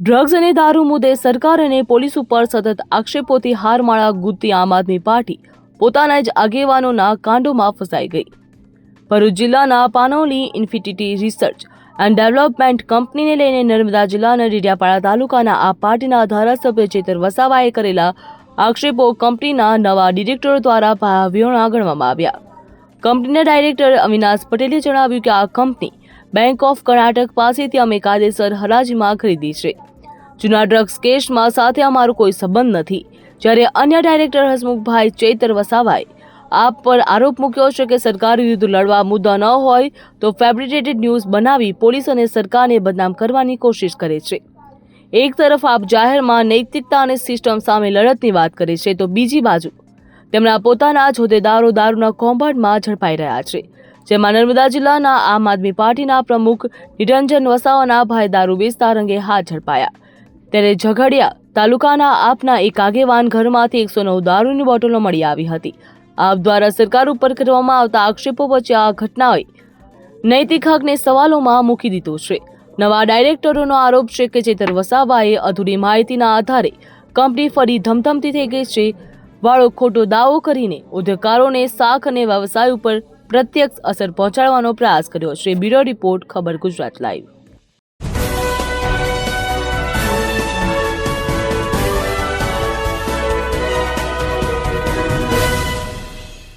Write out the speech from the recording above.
Drugs અને દારૂ મુદ્દે સરકાર અને પોલીસ ઉપર સતત આક્ષેપોથી હારમાળા ગુંજતી આમ આદમી પાર્ટી પોતાના જ આગેવાનોના કાંડોમાં ફસાઈ ગઈ. ભરૂચ જિલ્લાના Panoli infinity research and development કંપનીને લઈને નર્મદા જિલ્લાના ડેડિયાપાડા તાલુકાના આ પાર્ટીના ધારાસભ્ય ચેતર વસાવાએ કરેલા આક્ષેપો કંપનીના નવા ડિરેક્ટર દ્વારા ભાવ્યોણા ગણવામાં આવ્યા. કંપનીના ડાયરેક્ટર અવિનાશ પટેલે જણાવ્યું કે આ કંપની બેંક ઓફ કર્ણાટક પાસેથી અમે કાયદેસર હરાજીમાં ખરીદી છે. જૂના ડ્રગ્સ કેસમાં સાથે અમારો કોઈ સંબંધ નથી. જ્યારે અન્ય ડાયરેક્ટર હસમુખભાઈ ચૈતર વસાવાએ આપ પર આરોપ મૂક્યો છે કે સરકાર વિરુદ્ધ લડવા મુદ્દા ન હોય, તો ફેબ્રિકેટેડ ન્યૂઝ બનાવી પોલીસ અને સરકારને બદનામ કરવાની કોશિશ કરે છે. એક તરફ આપ જાહેરમાં નૈતિકતા અને સિસ્ટમ સામે લડતની વાત કરે છે, તો બીજી બાજુ તેમના પોતાના જ હોદ્દેદારો દારૂના કૌભાંડમાં ઝડપાઈ રહ્યા છે. જેમાં નર્મદા જિલ્લાના આમ આદમી પાર્ટીના પ્રમુખ નિરંજન વસાવાના ભાઈ દારૂ વેચતા રંગે હાથ ઝડપાયા. ત્યારે ઝઘડિયા તાલુકાના આપના એક આગેવાન ઘરમાંથી એકસો નવ દારૂની બોટલો મળી આવી હતી. આપ દ્વારા સરકાર ઉપર કરવામાં આવતા આક્ષેપો વચ્ચે આ ઘટનાએ નૈતિક હકને સવાલોમાં મૂકી દીધો છે. નવા ડાયરેક્ટરોનો આરોપ છે કે ચેતર વસાવાએ અધૂરી માહિતીના આધારે કંપની ફરી ધમધમતી થઈ ગઈ છે. વાળો ખોટો દાવો કરીને ઉદ્યોગકારોને શાખ અને વ્યવસાય ઉપર પ્રત્યક્ષ અસર પહોંચાડવાનો પ્રયાસ કર્યો. શ્રી બ્યુરો રિપોર્ટ ખબર ગુજરાત લાઈવ